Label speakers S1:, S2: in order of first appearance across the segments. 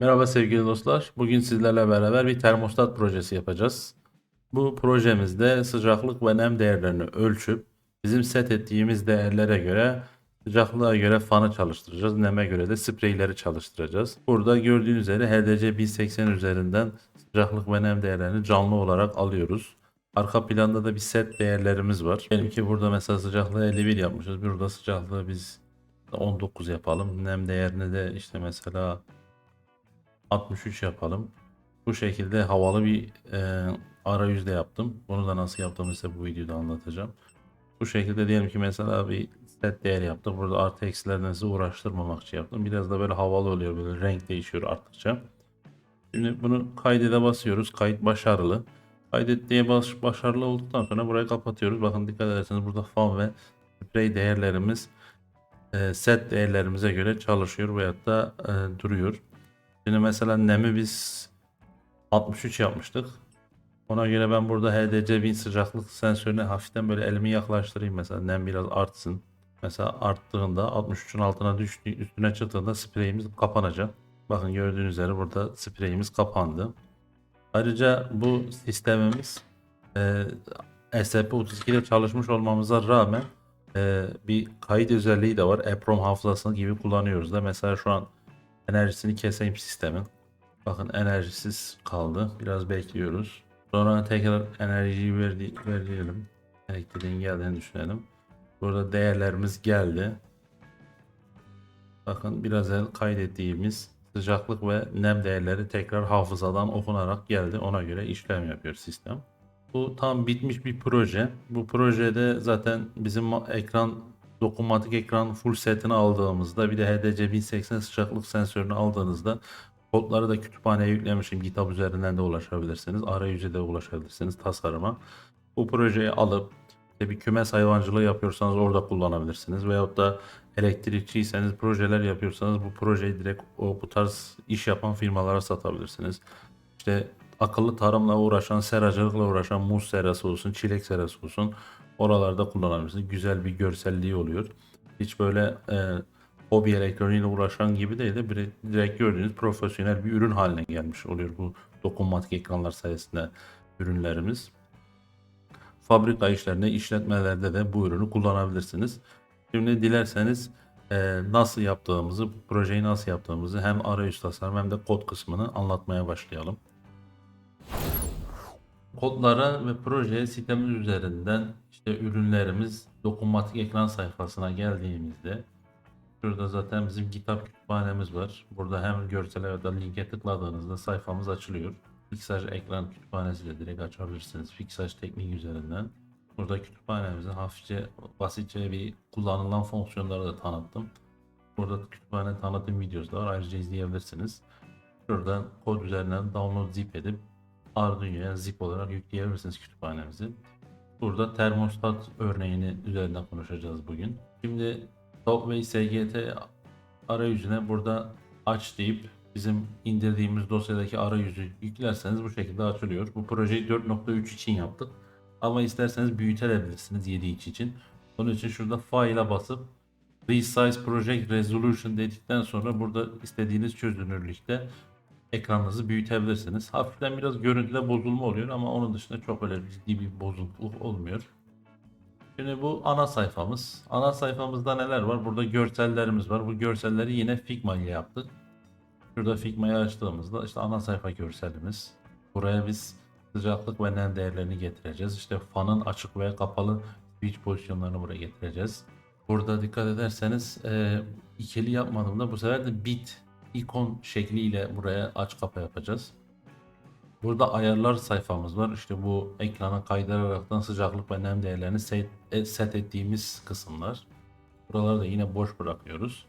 S1: Merhaba sevgili dostlar. Bugün sizlerle beraber bir termostat projesi yapacağız. Bu projemizde sıcaklık ve nem değerlerini ölçüp bizim set ettiğimiz değerlere göre sıcaklığa göre fanı çalıştıracağız. Neme göre de spreyleri çalıştıracağız. Burada gördüğünüz üzere HDC 1080 üzerinden sıcaklık ve nem değerlerini canlı olarak alıyoruz. Arka planda da bir set değerlerimiz var. Diyelim ki burada mesela sıcaklığı 51 yapmışız. Burada sıcaklığı biz 19 yapalım. Nem değerini de işte mesela 63 yapalım. Bu şekilde havalı bir e, arayüzde yaptım. Bunu da nasıl yaptığımı size bu videoda anlatacağım. Bu şekilde diyelim ki mesela bir set değer yaptım. Burada artı eksilerden sizi uğraştırmamak için yaptım. Biraz da böyle havalı oluyor. Böyle renk değişiyor arttıkça. Şimdi bunu kaydede basıyoruz. Kayıt başarılı. Kaydet diye baş, başarılı olduktan sonra burayı kapatıyoruz. Bakın dikkat ederseniz burada fan ve sprey değerlerimiz e, set değerlerimize göre çalışıyor veyahut da e, duruyor. Şimdi mesela nemi biz 63 yapmıştık. Ona göre ben burada HDC 1000 sıcaklık sensörüne hafiften böyle elimi yaklaştırayım mesela nem biraz artsın. Mesela arttığında 63'ün altına düştüğü üstüne çıktığında spreyimiz kapanacak. Bakın gördüğünüz üzere burada spreyimiz kapandı. Ayrıca bu sistemimiz e, SP32 ile çalışmış olmamıza rağmen e, bir kayıt özelliği de var. EEPROM hafızasını gibi kullanıyoruz da. Mesela şu an enerjisini keseyim sistemin. Bakın enerjisiz kaldı. Biraz bekliyoruz. Sonra tekrar enerjiyi verdi, verelim. Elektriğin geldiğini düşünelim. Burada değerlerimiz geldi. Bakın biraz evvel kaydettiğimiz sıcaklık ve nem değerleri tekrar hafızadan okunarak geldi. Ona göre işlem yapıyor sistem. Bu tam bitmiş bir proje. Bu projede zaten bizim ekran dokunmatik ekran full setini aldığımızda bir de HDC 1080 sıcaklık sensörünü aldığınızda kodları da kütüphaneye yüklemişim. GitHub üzerinden de ulaşabilirsiniz. Arayüze de ulaşabilirsiniz tasarıma. Bu projeyi alıp işte bir kümes hayvancılığı yapıyorsanız orada kullanabilirsiniz. Veyahut da elektrikçiyseniz projeler yapıyorsanız bu projeyi direkt o bu tarz iş yapan firmalara satabilirsiniz. İşte akıllı tarımla uğraşan, seracılıkla uğraşan muz serası olsun, çilek serası olsun oralarda kullanabilirsiniz. Güzel bir görselliği oluyor. Hiç böyle e, hobi elektroniğiyle uğraşan gibi değil de bir- direkt gördüğünüz profesyonel bir ürün haline gelmiş oluyor bu dokunmatik ekranlar sayesinde ürünlerimiz. Fabrika işlerinde, işletmelerde de bu ürünü kullanabilirsiniz. Şimdi dilerseniz e, nasıl yaptığımızı, projeyi nasıl yaptığımızı hem arayüz tasarım hem de kod kısmını anlatmaya başlayalım. Kodlara ve projeye sitemiz üzerinden işte ürünlerimiz dokunmatik ekran sayfasına geldiğimizde şurada zaten bizim GitHub kütüphanemiz var. Burada hem görsele ya da linke tıkladığınızda sayfamız açılıyor. Fixaj ekran kütüphanesiyle direkt açabilirsiniz. Fixaj tekniği üzerinden. Burada kütüphanemizin hafifçe basitçe bir kullanılan fonksiyonları da tanıttım. Burada kütüphane tanıtım videosu da var. Ayrıca izleyebilirsiniz. Şuradan kod üzerinden download zip edip Arduino'ya zip olarak yükleyebilirsiniz kütüphanemizi. Burada termostat örneğini üzerinden konuşacağız bugün. Şimdi Talkway SGT arayüzüne burada aç deyip bizim indirdiğimiz dosyadaki arayüzü yüklerseniz bu şekilde açılıyor. Bu projeyi 4.3 için yaptık. Ama isterseniz büyütebilirsiniz 7 inç için. Onun için şurada file'a basıp Resize Project Resolution dedikten sonra burada istediğiniz çözünürlükte ekranınızı büyütebilirsiniz. Hafiften biraz görüntüde bozulma oluyor ama onun dışında çok öyle ciddi bir bozukluk olmuyor. Şimdi bu ana sayfamız. Ana sayfamızda neler var? Burada görsellerimiz var. Bu görselleri yine Figma ile yaptık. Şurada Figma'yı açtığımızda işte ana sayfa görselimiz. Buraya biz sıcaklık ve nem değerlerini getireceğiz. İşte fanın açık ve kapalı switch pozisyonlarını buraya getireceğiz. Burada dikkat ederseniz e, ikili yapmadığımda bu sefer de bit ikon şekliyle buraya aç kapa yapacağız. Burada ayarlar sayfamız var. İşte bu ekrana kaydıraraktan sıcaklık ve nem değerlerini set, e, set ettiğimiz kısımlar. Buraları da yine boş bırakıyoruz.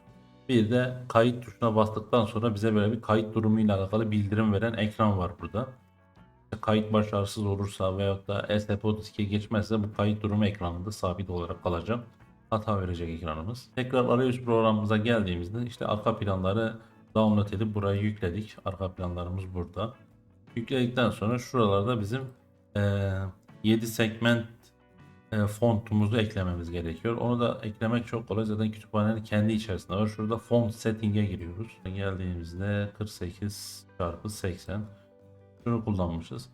S1: Bir de kayıt tuşuna bastıktan sonra bize böyle bir kayıt durumuyla alakalı bildirim veren ekran var burada. Kayıt başarısız olursa veyahut da SP32'ye geçmezse bu kayıt durumu ekranında sabit olarak kalacak. Hata verecek ekranımız. Tekrar arayüz programımıza geldiğimizde işte arka planları download edip buraya yükledik. Arka planlarımız burada. Yükledikten sonra şuralarda bizim eee 7 segment e, fontumuzu eklememiz gerekiyor. Onu da eklemek çok kolay. Zaten kütüphanenin kendi içerisinde var. Şurada font setting'e giriyoruz. Geldiğimizde 48 çarpı 80 şunu kullanmışız.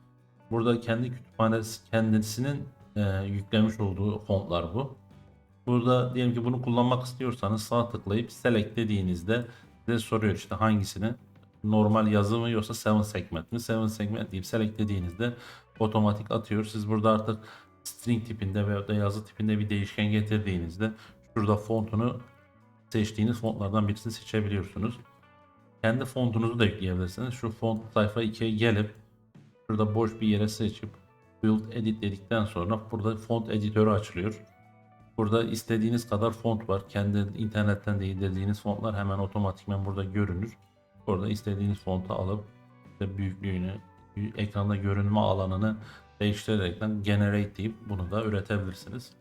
S1: Burada kendi kütüphanesi kendisinin e, yüklemiş olduğu fontlar bu. Burada diyelim ki bunu kullanmak istiyorsanız sağ tıklayıp select dediğinizde size soruyor işte hangisini normal yazı mı yoksa 7 segment mi? 7 segment deyip select otomatik atıyor. Siz burada artık string tipinde veya da yazı tipinde bir değişken getirdiğinizde şurada fontunu seçtiğiniz fontlardan birisini seçebiliyorsunuz. Kendi fontunuzu da yükleyebilirsiniz. Şu font sayfa 2'ye gelip şurada boş bir yere seçip build edit dedikten sonra burada font editörü açılıyor. Burada istediğiniz kadar font var. Kendi internetten de indirdiğiniz fontlar hemen otomatikman burada görünür. Burada istediğiniz fontu alıp işte büyüklüğünü, ekranda görünme alanını değiştirerekten generate deyip bunu da üretebilirsiniz.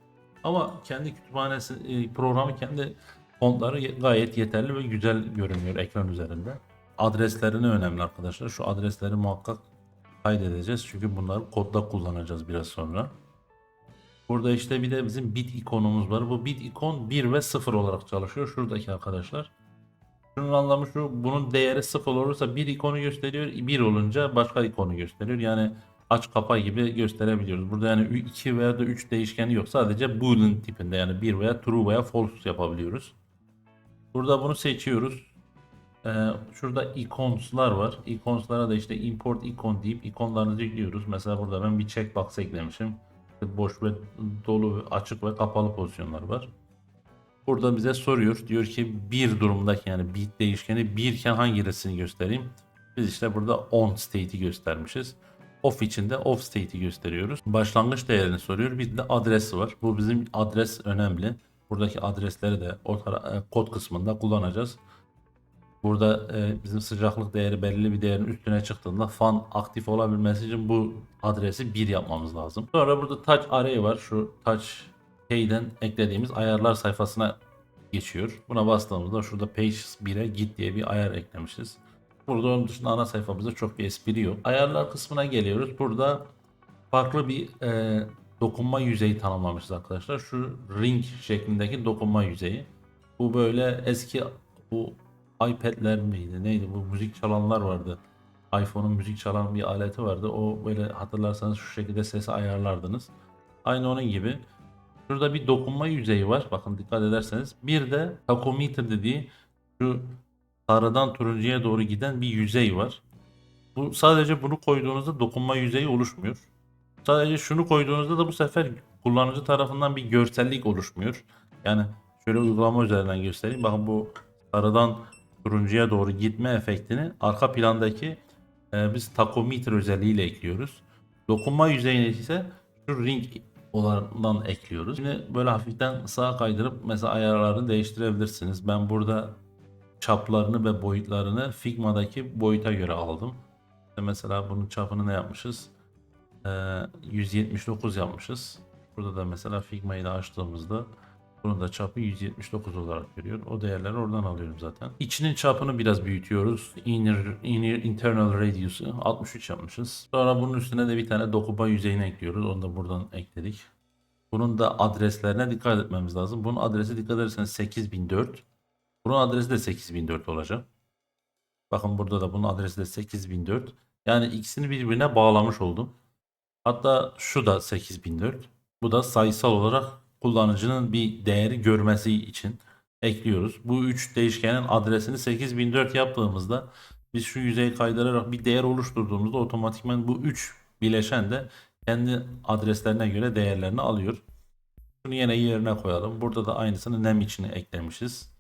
S1: Ama kendi kütüphanesi e, programı kendi fontları ye- gayet yeterli ve güzel görünüyor ekran üzerinde. Adreslerini önemli arkadaşlar. Şu adresleri muhakkak kaydedeceğiz. Çünkü bunları kodda kullanacağız biraz sonra. Burada işte bir de bizim bit ikonumuz var. Bu bit ikon 1 ve 0 olarak çalışıyor. Şuradaki arkadaşlar. Şunun anlamı şu. Bunun değeri 0 olursa bir ikonu gösteriyor. 1 olunca başka ikonu gösteriyor. Yani aç kapa gibi gösterebiliyoruz. Burada yani 2 veya da 3 değişkeni yok. Sadece boolean tipinde yani 1 veya true veya false yapabiliyoruz. Burada bunu seçiyoruz. Ee, şurada icons'lar var. Icons'lara da işte import icon deyip ikonlarınızı yüklüyoruz. Mesela burada ben bir checkbox eklemişim. Boş ve dolu, açık ve kapalı pozisyonlar var. Burada bize soruyor. Diyor ki bir durumdaki yani bit değişkeni birken hangisini göstereyim? Biz işte burada on state'i göstermişiz. Off için de off state'i gösteriyoruz. Başlangıç değerini soruyor. Bir de adresi var. Bu bizim adres önemli. Buradaki adresleri de o e, kod kısmında kullanacağız. Burada e, bizim sıcaklık değeri belirli bir değerin üstüne çıktığında fan aktif olabilmesi için bu adresi 1 yapmamız lazım. Sonra burada touch array var. Şu touch key'den eklediğimiz ayarlar sayfasına geçiyor. Buna bastığımızda şurada page 1'e git diye bir ayar eklemişiz. Burada onun dışında ana sayfamızda çok bir espri yok. Ayarlar kısmına geliyoruz. Burada farklı bir e, dokunma yüzeyi tanımlamışız arkadaşlar. Şu ring şeklindeki dokunma yüzeyi. Bu böyle eski bu iPad'ler miydi neydi bu müzik çalanlar vardı. iPhone'un müzik çalan bir aleti vardı. O böyle hatırlarsanız şu şekilde sesi ayarlardınız. Aynı onun gibi. Şurada bir dokunma yüzeyi var. Bakın dikkat ederseniz. Bir de tachometer dediği şu sarıdan turuncuya doğru giden bir yüzey var. Bu sadece bunu koyduğunuzda dokunma yüzeyi oluşmuyor. Sadece şunu koyduğunuzda da bu sefer kullanıcı tarafından bir görsellik oluşmuyor. Yani şöyle uygulama üzerinden göstereyim. Bakın bu sarıdan turuncuya doğru gitme efektini arka plandaki e, biz tachometer özelliğiyle ekliyoruz. Dokunma yüzeyine ise şu ring olandan ekliyoruz. Şimdi böyle hafiften sağa kaydırıp mesela ayarlarını değiştirebilirsiniz. Ben burada çaplarını ve boyutlarını Figma'daki boyuta göre aldım. İşte mesela bunun çapını ne yapmışız? Ee, 179 yapmışız. Burada da mesela Figma'yı da açtığımızda bunun da çapı 179 olarak veriyor. O değerleri oradan alıyorum zaten. İçinin çapını biraz büyütüyoruz. Inner, inner internal radius'u 63 yapmışız. Sonra bunun üstüne de bir tane dokunma yüzeyini ekliyoruz. Onu da buradan ekledik. Bunun da adreslerine dikkat etmemiz lazım. Bunun adresi dikkat ederseniz 8004. Bunun adresi de 8004 olacak. Bakın burada da bunun adresi de 8004. Yani ikisini birbirine bağlamış oldum. Hatta şu da 8004. Bu da sayısal olarak kullanıcının bir değeri görmesi için ekliyoruz. Bu üç değişkenin adresini 8004 yaptığımızda biz şu yüzeyi kaydırarak bir değer oluşturduğumuzda otomatikman bu üç bileşen de kendi adreslerine göre değerlerini alıyor. Bunu yine yerine koyalım. Burada da aynısını nem içine eklemişiz.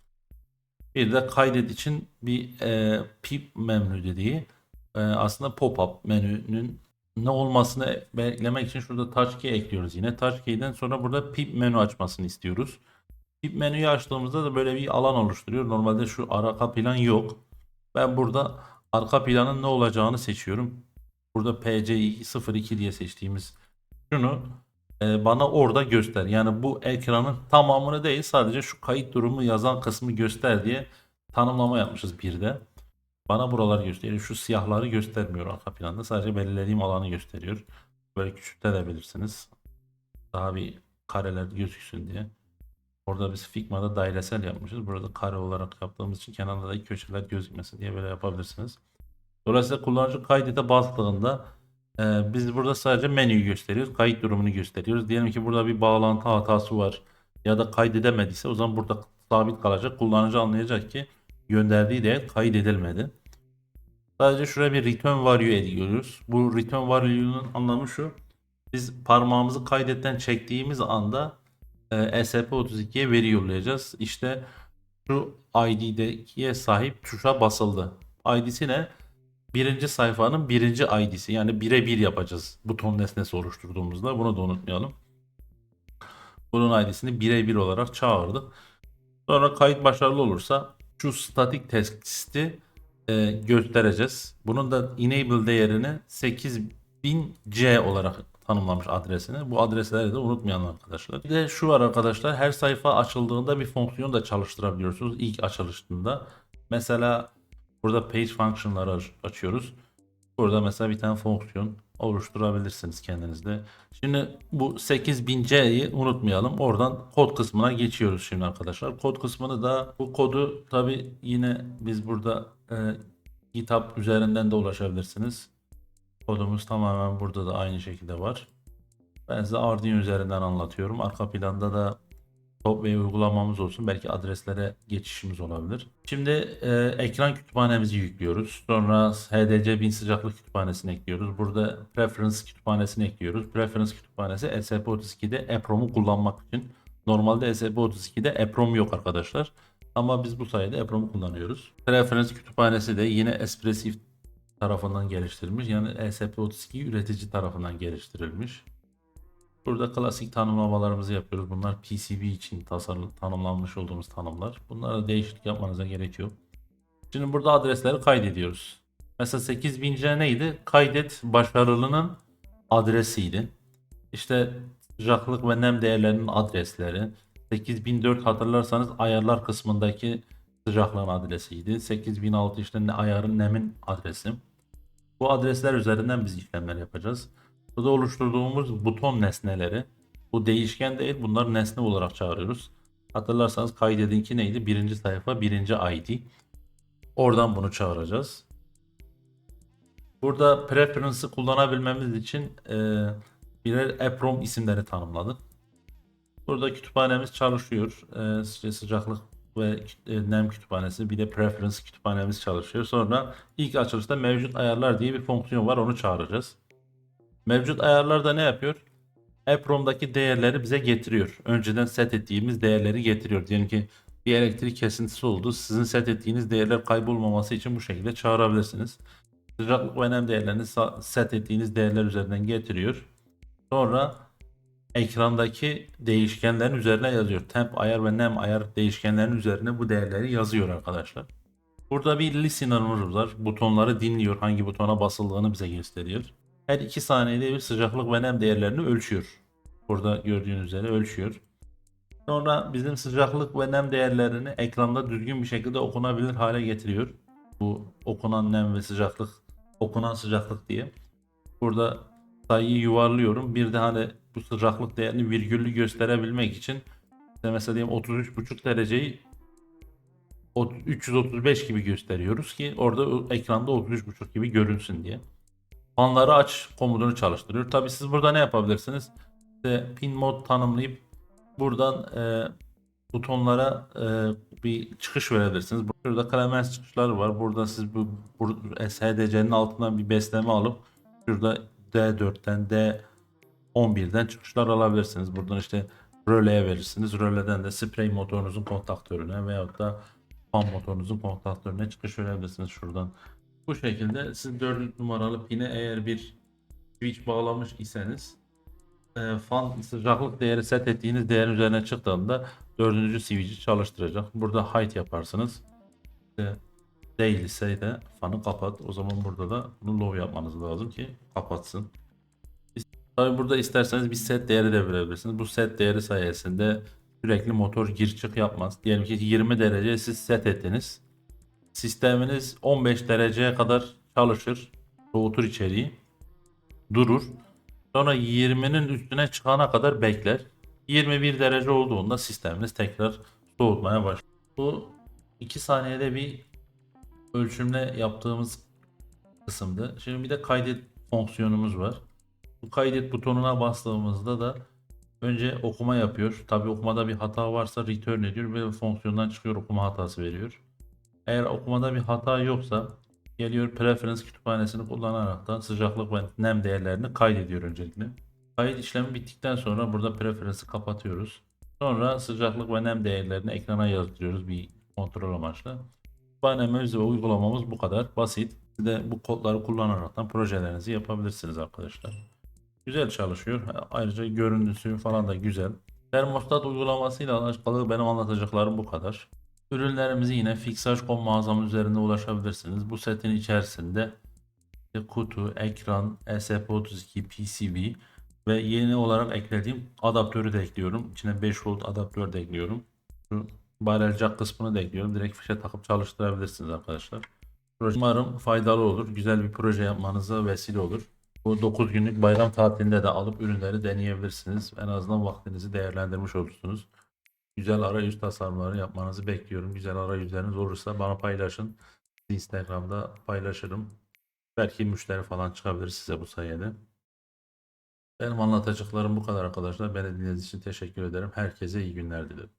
S1: Bir de kaydet için bir e, pip menü dediği e, aslında pop-up menünün ne olmasını beklemek için şurada touch key ekliyoruz yine. Touch key'den sonra burada pip menü açmasını istiyoruz. Pip menüyü açtığımızda da böyle bir alan oluşturuyor. Normalde şu arka plan yok. Ben burada arka planın ne olacağını seçiyorum. Burada PC02 diye seçtiğimiz şunu e, bana orada göster. Yani bu ekranın tamamını değil sadece şu kayıt durumu yazan kısmı göster diye tanımlama yapmışız bir de. Bana buraları gösteriyor. Şu siyahları göstermiyor arka planda. Sadece belirlediğim alanı gösteriyor. Böyle küçültebilirsiniz. Daha bir kareler gözüksün diye. Orada biz Figma'da dairesel yapmışız. Burada kare olarak yaptığımız için kenarlardaki köşeler gözükmesin diye böyle yapabilirsiniz. Dolayısıyla kullanıcı kaydete bastığında e, biz burada sadece menüyü gösteriyoruz. Kayıt durumunu gösteriyoruz. Diyelim ki burada bir bağlantı hatası var ya da kaydedemediyse o zaman burada sabit kalacak. Kullanıcı anlayacak ki gönderdiği değer kaydedilmedi. Sadece şuraya bir return value ediyoruz. Bu return value'nun anlamı şu. Biz parmağımızı kaydetten çektiğimiz anda e, ESP32'ye veri yollayacağız. İşte şu ID'dekiye sahip tuşa basıldı. ID'si ne? Birinci sayfanın birinci ID'si. Yani birebir yapacağız buton nesnesi oluşturduğumuzda. Bunu da unutmayalım. Bunun ID'sini birebir olarak çağırdık. Sonra kayıt başarılı olursa şu statik testi e, göstereceğiz. Bunun da enable değerini 8000C olarak tanımlamış adresini. Bu adresleri de unutmayalım arkadaşlar. Bir de şu var arkadaşlar. Her sayfa açıldığında bir fonksiyon da çalıştırabiliyorsunuz ilk açılışında. Mesela burada page function'ları aç- açıyoruz. Burada mesela bir tane fonksiyon oluşturabilirsiniz kendinizde. Şimdi bu 8000C'yi unutmayalım. Oradan kod kısmına geçiyoruz şimdi arkadaşlar. Kod kısmını da bu kodu tabi yine biz burada e, GitHub üzerinden de ulaşabilirsiniz. Kodumuz tamamen burada da aynı şekilde var. Ben size Arduino üzerinden anlatıyorum. Arka planda da Topway uygulamamız olsun. Belki adreslere geçişimiz olabilir. Şimdi e, ekran kütüphanemizi yüklüyoruz. Sonra HDC 1000 sıcaklık kütüphanesini ekliyoruz. Burada Preference kütüphanesini ekliyoruz. Preference kütüphanesi ESP32'de EPROM'u kullanmak için. Normalde ESP32'de EPROM yok arkadaşlar. Ama biz bu sayede EPROM'u kullanıyoruz. Preference kütüphanesi de yine Espressif tarafından geliştirilmiş. Yani ESP32 üretici tarafından geliştirilmiş. Burada klasik tanımlamalarımızı yapıyoruz. Bunlar PCB için tasarlı, tanımlanmış olduğumuz tanımlar. Bunlara değişiklik yapmanıza gerek yok. Şimdi burada adresleri kaydediyoruz. Mesela 8000C neydi? Kaydet başarılının adresiydi. İşte sıcaklık ve nem değerlerinin adresleri. 8004 hatırlarsanız ayarlar kısmındaki sıcaklığın adresiydi. 8006 işte ayarın nemin adresi. Bu adresler üzerinden biz işlemler yapacağız. Burada oluşturduğumuz buton nesneleri bu değişken değil bunları nesne olarak çağırıyoruz. Hatırlarsanız kaydedinki neydi? Birinci sayfa birinci ID. Oradan bunu çağıracağız. Burada preference'ı kullanabilmemiz için e, birer EPROM isimleri tanımladık. Burada kütüphanemiz çalışıyor. E, sıcaklık ve e, nem kütüphanesi bir de preference kütüphanemiz çalışıyor. Sonra ilk açılışta mevcut ayarlar diye bir fonksiyon var onu çağıracağız. Mevcut ayarlarda ne yapıyor? EPROM'daki değerleri bize getiriyor. Önceden set ettiğimiz değerleri getiriyor. Diyelim ki bir elektrik kesintisi oldu. Sizin set ettiğiniz değerler kaybolmaması için bu şekilde çağırabilirsiniz. Sıcaklık ve nem değerlerini set ettiğiniz değerler üzerinden getiriyor. Sonra ekrandaki değişkenlerin üzerine yazıyor. Temp ayar ve nem ayar değişkenlerin üzerine bu değerleri yazıyor arkadaşlar. Burada bir listener'ımız var. Butonları dinliyor. Hangi butona basıldığını bize gösteriyor. Her 2 saniyede bir sıcaklık ve nem değerlerini ölçüyor. Burada gördüğünüz üzere ölçüyor. Sonra bizim sıcaklık ve nem değerlerini ekranda düzgün bir şekilde okunabilir hale getiriyor. Bu okunan nem ve sıcaklık, okunan sıcaklık diye. Burada sayıyı yuvarlıyorum. Bir de hani bu sıcaklık değerini virgüllü gösterebilmek için işte mesela diyelim 33,5 dereceyi o- 335 gibi gösteriyoruz ki orada ekranda 33,5 gibi görünsün diye. Fanları aç komutunu çalıştırıyor. Tabi siz burada ne yapabilirsiniz? İşte pin mod tanımlayıp buradan e, butonlara e, bir çıkış verebilirsiniz. Burada Clemens çıkışları var. Burada siz bu, bu SHDC'nin altından bir besleme alıp şurada D4'ten D11'den çıkışlar alabilirsiniz. Buradan işte röleye verirsiniz. Röleden de sprey motorunuzun kontaktörüne veyahut da fan motorunuzun kontaktörüne çıkış verebilirsiniz şuradan. Bu şekilde siz 4 numaralı pine eğer bir switch bağlamış iseniz e, fan sıcaklık değeri set ettiğiniz değerin üzerine çıktığında dördüncü switch'i çalıştıracak. Burada height yaparsınız. İşte değilse de fanı kapat. O zaman burada da bunu low yapmanız lazım ki kapatsın. Tabi burada isterseniz bir set değeri de verebilirsiniz. Bu set değeri sayesinde sürekli motor gir çık yapmaz. Diyelim ki 20 derece siz set ettiniz. Sisteminiz 15 dereceye kadar çalışır. Soğutur içeriği. Durur. Sonra 20'nin üstüne çıkana kadar bekler. 21 derece olduğunda sisteminiz tekrar soğutmaya başlıyor. Bu 2 saniyede bir ölçümle yaptığımız kısımdı. Şimdi bir de kaydet fonksiyonumuz var. Bu kaydet butonuna bastığımızda da önce okuma yapıyor. Tabi okumada bir hata varsa return ediyor ve fonksiyondan çıkıyor okuma hatası veriyor. Eğer okumada bir hata yoksa geliyor preference kütüphanesini kullanarak da sıcaklık ve nem değerlerini kaydediyor öncelikle. Kayıt işlemi bittikten sonra burada preference'ı kapatıyoruz. Sonra sıcaklık ve nem değerlerini ekrana yazdırıyoruz bir kontrol amaçlı. Kütüphanemiz ve uygulamamız bu kadar basit. Siz de bu kodları kullanarak projelerinizi yapabilirsiniz arkadaşlar. Güzel çalışıyor. Ayrıca görüntüsü falan da güzel. Termostat uygulamasıyla alakalı benim anlatacaklarım bu kadar. Ürünlerimizi yine Fixage.com mağazamız üzerinde ulaşabilirsiniz. Bu setin içerisinde kutu, ekran, ESP32, PCB ve yeni olarak eklediğim adaptörü de ekliyorum. İçine 5 volt adaptör de ekliyorum. Şu barrel jack kısmını da ekliyorum. Direkt fişe takıp çalıştırabilirsiniz arkadaşlar. Proje umarım faydalı olur. Güzel bir proje yapmanıza vesile olur. Bu 9 günlük bayram tatilinde de alıp ürünleri deneyebilirsiniz. En azından vaktinizi değerlendirmiş olursunuz. Güzel arayüz tasarımları yapmanızı bekliyorum. Güzel arayüzleriniz olursa bana paylaşın. Instagram'da paylaşırım. Belki müşteri falan çıkabilir size bu sayede. Benim anlatacaklarım bu kadar arkadaşlar. Beni dinlediğiniz için teşekkür ederim. Herkese iyi günler dilerim.